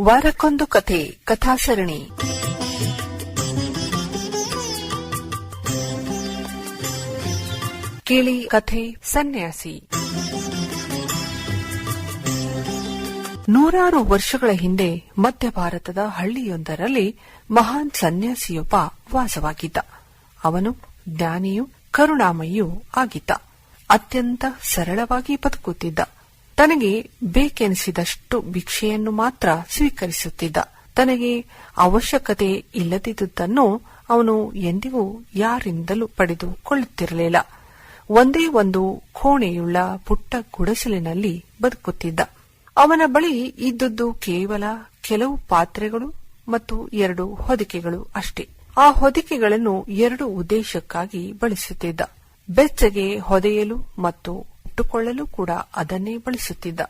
ವಾರಕ್ಕೊಂದು ಕಥೆ ಕಥಾಸರಣಿ ಕೇಳಿ ಕಥೆ, ಸನ್ಯಾಸಿ. ನೂರಾರು ವರ್ಷಗಳ ಹಿಂದೆ ಮಧ್ಯ ಭಾರತದ ಹಳ್ಳಿಯೊಂದರಲ್ಲಿ ಮಹಾನ್ ಸನ್ಯಾಸಿಯೊಬ್ಬ ವಾಸವಾಗಿದ್ದ. ಅವನು ಜ್ಞಾನಿಯೂ ಕರುಣಾಮಯಿಯೂ ಆಗಿದ್ದ. ಅತ್ಯಂತ ಸರಳವಾಗಿ ಬದುಕುತ್ತಿದ್ದ. ತನಗೆ ಬೇಕೆನಿಸಿದಷ್ಟು ಭಿಕ್ಷೆಯನ್ನು ಮಾತ್ರ ಸ್ವೀಕರಿಸುತ್ತಿದ್ದ. ತನಗೆ ಅವಶ್ಯಕತೆ ಇಲ್ಲದಿದ್ದುದನ್ನು ಅವನು ಎಂದಿಗೂ ಯಾರಿಂದಲೂ ಪಡೆದುಕೊಳ್ಳುತ್ತಿರಲಿಲ್ಲ. ಒಂದೇ ಒಂದು ಕೋಣೆಯುಳ್ಳ ಪುಟ್ಟ ಗುಡಸಲಿನಲ್ಲಿ ಬದುಕುತ್ತಿದ್ದ. ಅವನ ಬಳಿ ಇದ್ದದ್ದು ಕೇವಲ ಕೆಲವು ಪಾತ್ರೆಗಳು ಮತ್ತು ಎರಡು ಹೊದಿಕೆಗಳು ಅಷ್ಟೇ. ಆ ಹೊದಿಕೆಗಳನ್ನು ಎರಡು ಉದ್ದೇಶಕ್ಕಾಗಿ ಬಳಸುತ್ತಿದ್ದ. ಬೆಚ್ಚಗೆ ಹೊದೆಯಲು ಮತ್ತು ಇಟ್ಟುಕೊಳ್ಳಲು ಕೂಡ ಅದನ್ನೇ ಬಳಸುತ್ತಿದ್ದ.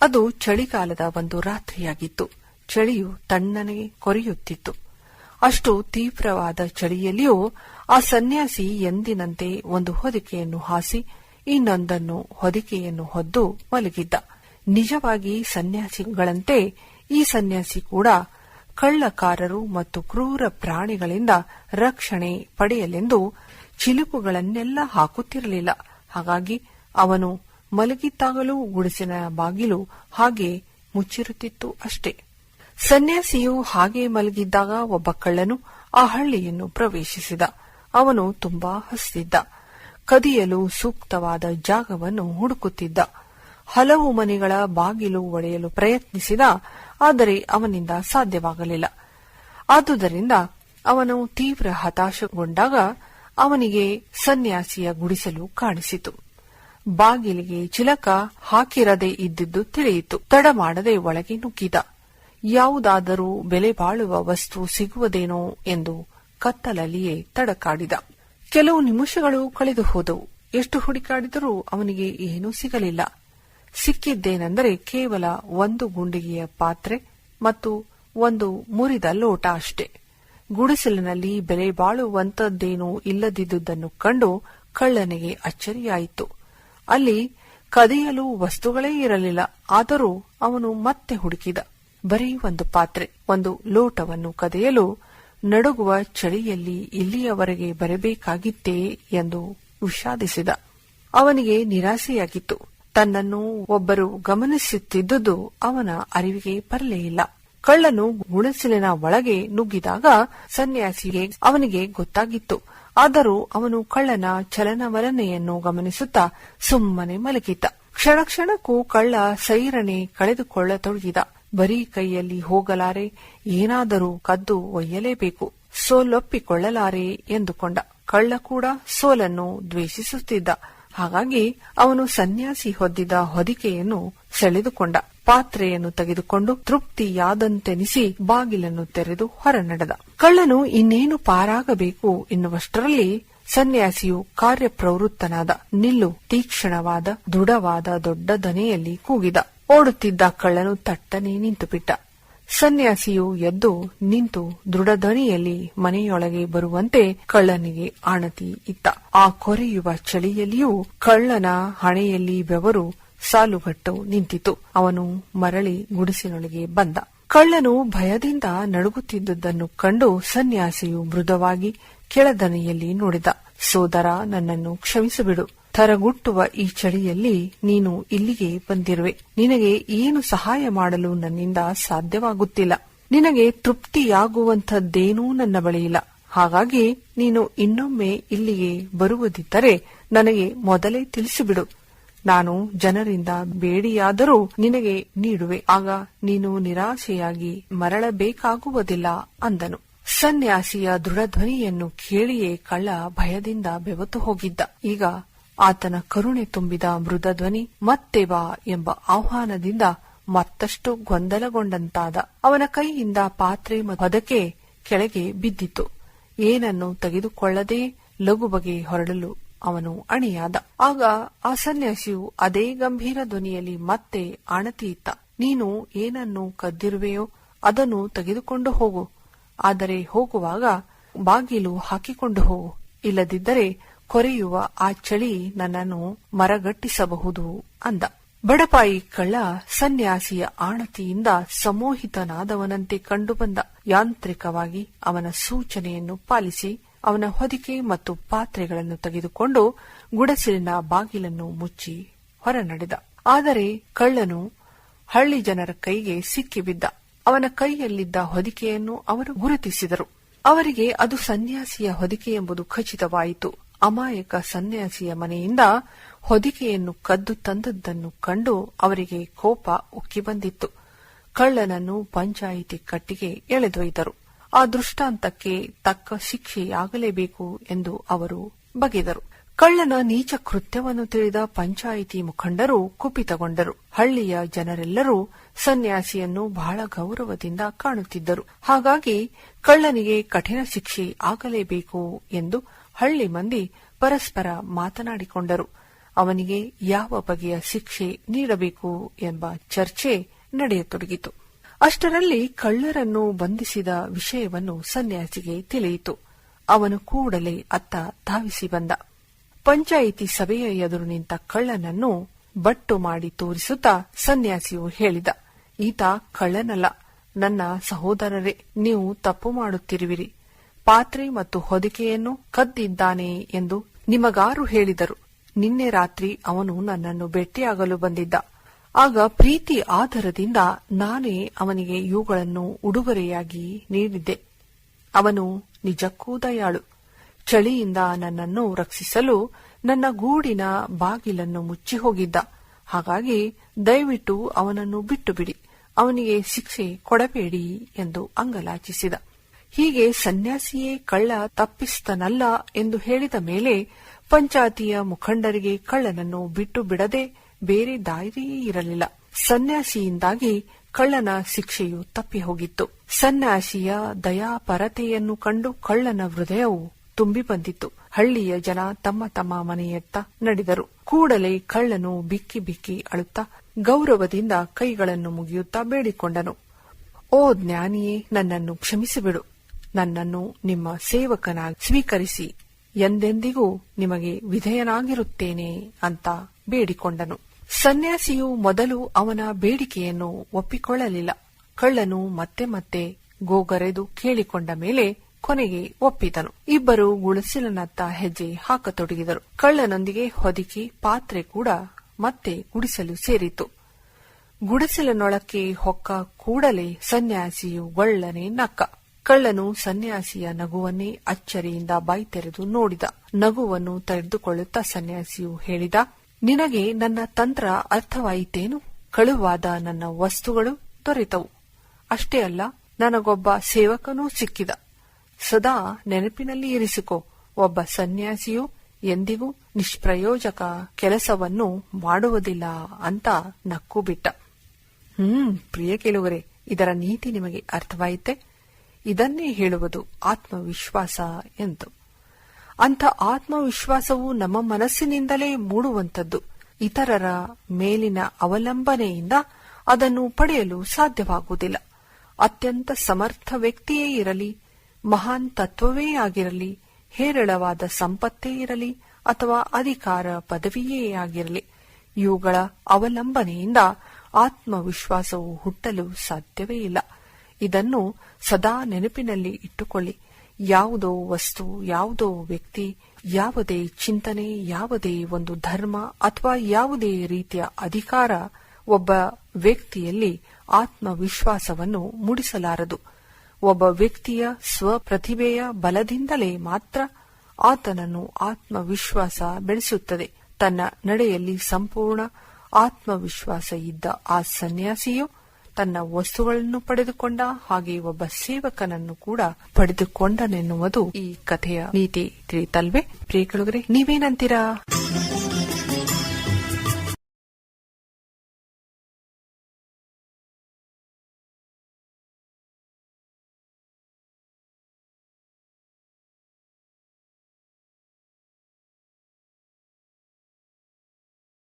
ಅದು ಚಳಿಗಾಲದ ಒಂದು ರಾತ್ರಿಯಾಗಿತ್ತು. ಚಳಿಯು ತಣ್ಣನೆ ಕೊರೆಯುತ್ತಿತ್ತು. ಅಷ್ಟು ತೀವ್ರವಾದ ಚಳಿಯಲ್ಲಿಯೂ ಆ ಸನ್ಯಾಸಿ ಎಂದಿನಂತೆ ಒಂದು ಹೊದಿಕೆಯನ್ನು ಹಾಸಿ, ಇನ್ನೊಂದನ್ನು ಹೊದಿಕೆಯನ್ನು ಹೊದ್ದು ಮಲಗಿದ್ದ. ನಿಜವಾಗಿ ಸನ್ಯಾಸಿಗಳಂತೆ ಈ ಸನ್ಯಾಸಿ ಕೂಡ ಕಳ್ಳಕಾರರು ಮತ್ತು ಕ್ರೂರ ಪ್ರಾಣಿಗಳಿಂದ ರಕ್ಷಣೆ ಪಡೆಯಲೆಂದು ಚಿಲುಕುಗಳನ್ನೆಲ್ಲ ಹಾಕುತ್ತಿರಲಿಲ್ಲ. ಹಾಗಾಗಿ ಅವನು ಮಲಗಿದ್ದಾಗಲೂ ಗುಡಿಸಿನ ಬಾಗಿಲು ಹಾಗೆ ಮುಚ್ಚಿರುತ್ತಿತ್ತು ಅಷ್ಟೇ. ಸನ್ಯಾಸಿಯು ಹಾಗೆ ಮಲಗಿದ್ದಾಗ ಒಬ್ಬ ಕಳ್ಳನು ಆ ಹಳ್ಳಿಯನ್ನು ಪ್ರವೇಶಿಸಿದ. ಅವನು ತುಂಬಾ ಹಸಿದಿದ್ದ ಕದಿಯಲು ಸೂಕ್ತವಾದ ಜಾಗವನ್ನು ಹುಡುಕುತ್ತಿದ್ದ. ಹಲವು ಮನೆಗಳ ಬಾಗಿಲು ಒಡೆಯಲು ಪ್ರಯತ್ನಿಸಿದ, ಆದರೆ ಅವನಿಂದ ಸಾಧ್ಯವಾಗಲಿಲ್ಲ. ಆದುದರಿಂದ ಅವನು ತೀವ್ರ ಹತಾಶಗೊಂಡಾಗ ಅವನಿಗೆ ಸನ್ಯಾಸಿಯ ಗುಡಿಸಲು ಕಾಣಿಸಿತು. ಬಾಗಿಲಿಗೆ ಚಿಲಕ ಹಾಕಿರದೆ ಇದ್ದಿದ್ದು ತಿಳಿಯಿತು ತಡ ಮಾಡದೆ ಒಳಗೆ ನುಗ್ಗಿದ. ಯಾವುದಾದರೂ ಬೆಲೆ ಬಾಳುವ ವಸ್ತು ಸಿಗುವುದೇನೋ ಎಂದು ಕತ್ತಲಲ್ಲಿಯೇ ತಡಕಾಡಿದ ಕೆಲವು ನಿಮಿಷಗಳು ಕಳೆದು ಹೋದವು. ಎಷ್ಟು ಹುಡುಕಾಡಿದರೂ ಅವನಿಗೆ ಏನೂ ಸಿಗಲಿಲ್ಲ. ಸಿಕ್ಕಿದ್ದೇನೆಂದರೆ ಕೇವಲ ಒಂದು ಗುಂಡಿಗೆಯ ಪಾತ್ರೆ ಮತ್ತು ಒಂದು ಮುರಿದ ಲೋಟ ಅಷ್ಟೇ. ಗುಡಿಸಲಿನಲ್ಲಿ ಬೆಲೆ ಬಾಳುವಂತದ್ದೇನೂ ಇಲ್ಲದಿದ್ದುದನ್ನು ಕಂಡು ಕಳ್ಳನಿಗೆ ಅಚ್ಚರಿಯಾಯಿತು. ಅಲ್ಲಿ ಕದಿಯಲು ವಸ್ತುಗಳೇ ಇರಲಿಲ್ಲ. ಆದರೂ ಅವನು ಮತ್ತೆ ಹುಡುಕಿದ. ಬರೀ ಒಂದು ಪಾತ್ರೆ, ಒಂದು ಲೋಟವನ್ನು ಕದಿಯಲು ನಡುಗುವ ಚಳಿಯಲ್ಲಿ ಇಲ್ಲಿಯವರೆಗೆ ಬರಬೇಕಾಗಿತ್ತೇ ಎಂದು ವಿಷಾದಿಸಿದ. ಅವನಿಗೆ ನಿರಾಸೆಯಾಗಿತ್ತು. ತನ್ನನ್ನು ಒಬ್ಬರು ಗಮನಿಸುತ್ತಿದ್ದುದು ಅವನ ಅರಿವಿಗೆ ಬರಲೇ ಇಲ್ಲ. ಕಳ್ಳನು ಗುಣಸಿಲಿನ ಒಳಗೆ ನುಗ್ಗಿದಾಗ ಸನ್ಯಾಸಿಗೆ ಅವನಿಗೆ ಗೊತ್ತಾಗಿತ್ತು. ಆದರೂ ಅವನು ಕಳ್ಳನ ಚಲನವಲನೆಯನ್ನು ಗಮನಿಸುತ್ತಾ ಸುಮ್ಮನೆ ಮಲಗಿದ್ದ. ಕ್ಷಣ ಕ್ಷಣಕ್ಕೂ ಕಳ್ಳ ಸೈರಣೆ ಕಳೆದುಕೊಳ್ಳತೊಡಗಿದ. ಬರೀ ಕೈಯಲ್ಲಿ ಹೋಗಲಾರೆ, ಏನಾದರೂ ಕದ್ದು ಒಯ್ಯಲೇಬೇಕು. ಸೋಲೊಪ್ಪಿಕೊಳ್ಳಲಾರೆ ಎಂದುಕೊಂಡ. ಕಳ್ಳ ಕೂಡ ಸೋಲನ್ನು ದ್ವೇಷಿಸುತ್ತಿದ್ದ. ಹಾಗಾಗಿ ಅವನು ಸನ್ಯಾಸಿ ಹೊದ್ದಿದ್ದ ಹೊದಿಕೆಯನ್ನು ಸೆಳೆದುಕೊಂಡ. ಪಾತ್ರೆಯನ್ನು ತೆಗೆದುಕೊಂಡು ತೃಪ್ತಿಯಾದಂತೆನಿಸಿ ಬಾಗಿಲನ್ನು ತೆರೆದು ಹೊರನಡೆದ. ಕಳ್ಳನು ಇನ್ನೇನು ಪಾರಾಗಬೇಕು ಎನ್ನುವಷ್ಟರಲ್ಲಿ ಸನ್ಯಾಸಿಯು ಕಾರ್ಯಪ್ರವೃತ್ತನಾದ, ನಿಲ್ಲು, ತೀಕ್ಷ್ಣವಾದ, ದೃಢವಾದ ದೊಡ್ಡ ದನೆಯಲ್ಲಿ ಕೂಗಿದ. ಓಡುತ್ತಿದ್ದ ಕಳ್ಳನು ತಟ್ಟನೆ ನಿಂತುಬಿಟ್ಟ. ಸನ್ಯಾಸಿಯು ಎದ್ದು ನಿಂತು ದೃಢದನಿಯಲ್ಲಿ ಮನೆಯೊಳಗೆ ಬರುವಂತೆ ಕಳ್ಳನಿಗೆ ಆಣತಿ ಇತ್ತ. ಆ ಕೊರೆಯುವ ಚಳಿಯಲ್ಲಿಯೂ ಕಳ್ಳನ ಹಣೆಯಲ್ಲಿ ಬೆವರು ಸಾಲುಗಟ್ಟು ನಿಂತಿತು. ಅವನು ಮರಳಿ ಗುಡಿಸಿನೊಳಗೆ ಬಂದ. ಕಳ್ಳನು ಭಯದಿಂದ ನಡುಗುತ್ತಿದ್ದುದನ್ನು ಕಂಡು ಸನ್ಯಾಸಿಯು ಮೃದುವಾಗಿ ಕೆಳದನೆಯಲ್ಲಿ ನೋಡಿದ. ಸೋದರ, ನನ್ನನ್ನು ಕ್ಷಮಿಸಿಬಿಡು. ಥರಗುಟ್ಟುವ ಈ ಚಳಿಯಲ್ಲಿ ನೀನು ಇಲ್ಲಿಗೆ ಬಂದಿರುವೆ. ನಿನಗೆ ಏನು ಸಹಾಯ ಮಾಡಲು ನನ್ನಿಂದ ಸಾಧ್ಯವಾಗುತ್ತಿಲ್ಲ. ನಿನಗೆ ತೃಪ್ತಿಯಾಗುವಂಥದ್ದೇನೂ ನನ್ನ ಬಳಿಯಿಲ್ಲ ಹಾಗಾಗಿ ನೀನು ಇನ್ನೊಮ್ಮೆ ಇಲ್ಲಿಗೆ ಬರುವುದಿದ್ದರೆ ನನಗೆ ಮೊದಲೇ ತಿಳಿಸಿಬಿಡು. ನಾನು ಜನರಿಂದ ಬೇಡಿಯಾದರೂ ನಿನಗೆ ನೀಡುವೆ. ಆಗ ನೀನು ನಿರಾಶೆಯಾಗಿ ಮರಳಬೇಕಾಗುವುದಿಲ್ಲ ಅಂದನು. ಸನ್ಯಾಸಿಯ ದೃಢಧ್ವನಿಯನ್ನು ಕೇಳಿಯೇ ಕಳ್ಳ ಭಯದಿಂದ ಬೆವತು ಹೋಗಿದ್ದ. ಈಗ ಆತನ ಕರುಣೆ ತುಂಬಿದ ಮೃದಧ್ವನಿ ಮತ್ತೆ ಬಾ ಎಂಬ ಆಹ್ವಾನದಿಂದ ಮತ್ತಷ್ಟು ಗೊಂದಲಗೊಂಡಂತಾದ. ಅವನ ಕೈಯಿಂದ ಪಾತ್ರೆ ಹೊದಕೆ ಕೆಳಗೆ ಬಿದ್ದಿತು ಏನನ್ನು ತೆಗೆದುಕೊಳ್ಳದೆ ಲಘುಬಗೆ ಹೊರಡಲು ಅವನು ಅಣಿಯಾದ. ಆಗ ಆ ಸನ್ಯಾಸಿಯು ಅದೇ ಗಂಭೀರ ಧ್ವನಿಯಲ್ಲಿ ಮತ್ತೆ ಅಣತಿಯಿತ್ತ ನೀನು ಏನನ್ನು ಕದ್ದಿರುವೆಯೋ ಅದನ್ನು ತೆಗೆದುಕೊಂಡು ಹೋಗು. ಆದರೆ ಹೋಗುವಾಗ ಬಾಗಿಲು ಹಾಕಿಕೊಂಡು ಹೋಗು. ಇಲ್ಲದಿದ್ದರೆ ಕೊರೆಯುವ ಆ ಚಳಿ ನನ್ನನ್ನು ಮರಗಟ್ಟಿಸಬಹುದು ಅಂದ. ಬಡಪಾಯಿ ಕಳ್ಳ ಸನ್ಯಾಸಿಯ ಆಣತಿಯಿಂದ ಸಮೋಹಿತನಾದವನಂತೆ ಕಂಡುಬಂದ. ಯಾಂತ್ರಿಕವಾಗಿ ಅವನ ಸೂಚನೆಯನ್ನು ಪಾಲಿಸಿ ಅವನ ಹೊದಿಕೆ ಮತ್ತು ಪಾತ್ರೆಗಳನ್ನು ತೆಗೆದುಕೊಂಡು ಗುಡಸಿಲಿನ ಬಾಗಿಲನ್ನು ಮುಚ್ಚಿ ಹೊರ ನಡೆದ ಆದರೆ ಕಳ್ಳನು ಹಳ್ಳಿ ಜನರ ಕೈಗೆ ಸಿಕ್ಕಿಬಿದ್ದ. ಅವನ ಕೈಯಲ್ಲಿದ್ದ ಹೊದಿಕೆಯನ್ನು ಅವರು ಗುರುತಿಸಿದರು. ಅವರಿಗೆ ಅದು ಸನ್ಯಾಸಿಯ ಹೊದಿಕೆ ಎಂಬುದು ಖಚಿತವಾಯಿತು. ಅಮಾಯಕ ಸನ್ಯಾಸಿಯ ಮನೆಯಿಂದ ಹೊದಿಕೆಯನ್ನು ಕದ್ದು ತಂದದ್ದನ್ನು ಕಂಡು ಅವರಿಗೆ ಕೋಪ ಉಕ್ಕಿ ಬಂದಿತ್ತು. ಕಳ್ಳನನ್ನು ಪಂಚಾಯಿತಿ ಕಟ್ಟಿಗೆ ಎಳೆದೊಯ್ದರು. ಆ ದೃಷ್ಟಾಂತಕ್ಕೆ ತಕ್ಕ ಶಿಕ್ಷೆಯಾಗಲೇಬೇಕು ಎಂದು ಅವರು ಬಗೆದರು. ಕಳ್ಳನ ನೀಚ ಕೃತ್ಯವನ್ನು ತಿಳಿದ ಪಂಚಾಯಿತಿ ಮುಖಂಡರು ಕುಪಿತಗೊಂಡರು. ಹಳ್ಳಿಯ ಜನರೆಲ್ಲರೂ ಸನ್ಯಾಸಿಯನ್ನು ಬಹಳ ಗೌರವದಿಂದ ಕಾಣುತ್ತಿದ್ದರು. ಹಾಗಾಗಿ ಕಳ್ಳನಿಗೆ ಕಠಿಣ ಶಿಕ್ಷೆ ಆಗಲೇಬೇಕು ಎಂದು ಹಳ್ಳಿ ಮಂದಿ ಪರಸ್ಪರ ಮಾತನಾಡಿಕೊಂಡರು. ಅವನಿಗೆ ಯಾವ ಬಗೆಯ ಶಿಕ್ಷೆ ನೀಡಬೇಕು ಎಂಬ ಚರ್ಚೆ ನಡೆಯತೊಡಗಿತು. ಅಷ್ಟರಲ್ಲಿ ಕಳ್ಳರನ್ನು ಬಂಧಿಸಿದ ವಿಷಯವನ್ನು ಸನ್ಯಾಸಿಗೆ ತಿಳಿಯಿತು. ಅವನು ಕೂಡಲೇ ಅತ್ತ ಧಾವಿಸಿ ಬಂದ. ಪಂಚಾಯಿತಿ ಸಭೆಯ ಎದುರು ನಿಂತ ಕಳ್ಳನನ್ನು ಬಟ್ಟು ಮಾಡಿ ತೋರಿಸುತ್ತಾ ಸನ್ಯಾಸಿಯು ಹೇಳಿದ, ಈತ ಕಳ್ಳನಲ್ಲ. ನನ್ನ ಸಹೋದರರೇ, ನೀವು ತಪ್ಪು ಮಾಡುತ್ತಿರುವಿರಿ. ಪಾತ್ರೆ ಮತ್ತು ಹೊದಿಕೆಯನ್ನು ಕದ್ದಿದ್ದಾನೆ ಎಂದು ನಿಮಗಾರು ಹೇಳಿದರು. ನಿನ್ನೆ ರಾತ್ರಿ ಅವನು ನನ್ನನ್ನು ಭೇಟಿಯಾಗಲು ಬಂದಿದ್ದ. ಆಗ ಪ್ರೀತಿ ಆಧಾರದಿಂದ ನಾನೇ ಅವನಿಗೆ ಇವುಗಳನ್ನು ಉಡುಗೊರೆಯಾಗಿ ನೀಡಿದ್ದೆ. ಅವನು ನಿಜಕ್ಕೂ ದಯಾಳು. ಚಳಿಯಿಂದ ನನ್ನನ್ನು ರಕ್ಷಿಸಲು ನನ್ನ ಗೂಡಿನ ಬಾಗಿಲನ್ನು ಮುಚ್ಚಿ ಹೋಗಿದ್ದ. ಹಾಗಾಗಿ ದಯವಿಟ್ಟು ಅವನನ್ನು ಬಿಟ್ಟು ಬಿಡಿ ಅವನಿಗೆ ಶಿಕ್ಷೆ ಕೊಡಬೇಡಿ ಎಂದು ಅಂಗಲಾಚಿಸಿದ. ಹೀಗೆ ಸನ್ಯಾಸಿಯೇ ಕಳ್ಳ ತಪ್ಪಿಸ್ತನಲ್ಲ ಎಂದು ಹೇಳಿದ ಮೇಲೆ ಪಂಚಾಯತಿಯ ಮುಖಂಡರಿಗೆ ಕಳ್ಳನನ್ನು ಬಿಟ್ಟು ಬಿಡದೆ ಬೇರೆ ದಾರಿಯೇ ಇರಲಿಲ್ಲ. ಸನ್ಯಾಸಿಯಿಂದಾಗಿ ಕಳ್ಳನ ಶಿಕ್ಷೆಯು ತಪ್ಪಿ ಹೋಗಿತ್ತು. ಸನ್ಯಾಸಿಯ ದಯಾಪರತೆಯನ್ನು ಕಂಡು ಕಳ್ಳನ ಹೃದಯವು ತುಂಬಿ ಬಂದಿತ್ತು. ಹಳ್ಳಿಯ ಜನ ತಮ್ಮ ತಮ್ಮ ಮನೆಯತ್ತ ನಡೆದರು. ಕೂಡಲೇ ಕಳ್ಳನು ಬಿಕ್ಕಿ ಬಿಕ್ಕಿ ಅಳುತ್ತಾ ಗೌರವದಿಂದ ಕೈಗಳನ್ನು ಮುಗಿಯುತ್ತಾ ಬೇಡಿಕೊಂಡನು. ಓ ಜ್ಞಾನಿಯೇ, ನನ್ನನ್ನು ಕ್ಷಮಿಸಿಬಿಡು. ನನ್ನನ್ನು ನಿಮ್ಮ ಸೇವಕನಾಗಿ ಸ್ವೀಕರಿಸಿ. ಎಂದೆಂದಿಗೂ ನಿಮಗೆ ವಿಧೇಯನಾಗಿರುತ್ತೇನೆ ಅಂತ ಬೇಡಿಕೊಂಡನು. ಸನ್ಯಾಸಿಯು ಮೊದಲು ಅವನ ಬೇಡಿಕೆಯನ್ನು ಒಪ್ಪಿಕೊಳ್ಳಲಿಲ್ಲ. ಕಳ್ಳನು ಮತ್ತೆ ಮತ್ತೆ ಗೋಗರೆದು ಕೇಳಿಕೊಂಡ ಮೇಲೆ ಕೊನೆಗೆ ಒಪ್ಪಿದನು ಇಬ್ಬರು ಗುಡಿಸಿಲನತ್ತ ಹೆಜ್ಜೆ ಹಾಕತೊಡಗಿದರು. ಕಳ್ಳನೊಂದಿಗೆ ಹೊದಿಕೆ ಪಾತ್ರೆ ಕೂಡ ಮತ್ತೆ ಗುಡಿಸಲು ಸೇರಿತು ಗುಡಿಸಲನೊಳಕ್ಕೆ ಹೊಕ್ಕ ಕೂಡಲೇ ಸನ್ಯಾಸಿಯು ಒಳ್ಳನೆ ನಕ್ಕ. ಕಳ್ಳನು ಸನ್ಯಾಸಿಯ ನಗುವನ್ನೇ ಅಚ್ಚರಿಯಿಂದ ಬಾಯ್ತೆರೆದು ನೋಡಿದ. ನಗುವನ್ನು ತೆರೆದುಕೊಳ್ಳುತ್ತಾ ಸನ್ಯಾಸಿಯು ಹೇಳಿದ ನಿನಗೆ ನನ್ನ ತಂತ್ರ ಅರ್ಥವಾಯಿತೇನು? ಕಳುವಾದ ನನ್ನ ವಸ್ತುಗಳು ದೊರೆತವು. ಅಷ್ಟೇ ಅಲ್ಲ, ನನಗೊಬ್ಬ ಸೇವಕನೂ ಸಿಕ್ಕಿದ. ಸದಾ ನೆನಪಿನಲ್ಲಿ ಇರಿಸಿಕೊ, ಒಬ್ಬ ಸನ್ಯಾಸಿಯು ಎಂದಿಗೂ ನಿಷ್ಪ್ರಯೋಜಕ ಕೆಲಸವನ್ನು ಮಾಡುವುದಿಲ್ಲ ಅಂತ ನಕ್ಕು ಬಿಟ್ಟ ಹ್ಮ್, ಪ್ರಿಯ ಕೇಳುವರೆ ಇದರ ನೀತಿ ನಿಮಗೆ ಅರ್ಥವಾಯಿತೆ. ಇದನ್ನೇ ಹೇಳುವುದು ಆತ್ಮವಿಶ್ವಾಸ ಎಂದು. ಅಂಥ ಆತ್ಮವಿಶ್ವಾಸವು ನಮ್ಮ ಮನಸ್ಸಿನಿಂದಲೇ ಮೂಡುವಂಥದ್ದು. ಇತರರ ಮೇಲಿನ ಅವಲಂಬನೆಯಿಂದ ಅದನ್ನು ಪಡೆಯಲು ಸಾಧ್ಯವಾಗುವುದಿಲ್ಲ. ಅತ್ಯಂತ ಸಮರ್ಥ ವ್ಯಕ್ತಿಯೇ ಇರಲಿ, ಮಹಾನ್ ತತ್ವವೇ ಆಗಿರಲಿ, ಹೇರಳವಾದ ಸಂಪತ್ತೇ ಇರಲಿ, ಅಥವಾ ಅಧಿಕಾರ ಪದವಿಯೇ ಆಗಿರಲಿ, ಇವುಗಳ ಅವಲಂಬನೆಯಿಂದ ಆತ್ಮವಿಶ್ವಾಸವು ಹುಟ್ಟಲು ಸಾಧ್ಯವೇ ಇಲ್ಲ. ಇದನ್ನು ಸದಾ ನೆನಪಿನಲ್ಲಿ ಇಟ್ಟುಕೊಳ್ಳಿ. ಯಾವುದೋ ವಸ್ತು, ಯಾವುದೋ ವ್ಯಕ್ತಿ, ಯಾವುದೇ ಚಿಂತನೆ, ಯಾವುದೇ ಒಂದು ಧರ್ಮ ಅಥವಾ ಯಾವುದೇ ರೀತಿಯ ಅಧಿಕಾರ ಒಬ್ಬ ವ್ಯಕ್ತಿಯಲ್ಲಿ ಆತ್ಮವಿಶ್ವಾಸವನ್ನು ಮೂಡಿಸಲಾರದು. ಒಬ್ಬ ವ್ಯಕ್ತಿಯ ಸ್ವಪ್ರತಿಭೆಯ ಬಲದಿಂದಲೇ ಮಾತ್ರ ಆತನನ್ನು ಆತ್ಮವಿಶ್ವಾಸ ಬೆಳೆಸುತ್ತದೆ. ತನ್ನ ನಡೆಯಲ್ಲಿ ಸಂಪೂರ್ಣ ಆತ್ಮವಿಶ್ವಾಸ ಇದ್ದ ಆ ಸನ್ಯಾಸಿಯು ತನ್ನ ವಸ್ತುಗಳನ್ನು ಪಡೆದುಕೊಂಡ ಹಾಗೆ ಒಬ್ಬ ಸೇವಕನನ್ನು ಕೂಡ ಪಡೆದುಕೊಂಡನೆನ್ನುವುದು ಈ ಕಥೆಯ ನೀತಿ ತಿಳಿತಲ್ವೇ? ಪ್ರಿಯಕಳುಗರೆ ನೀವೇನಂತೀರಾ?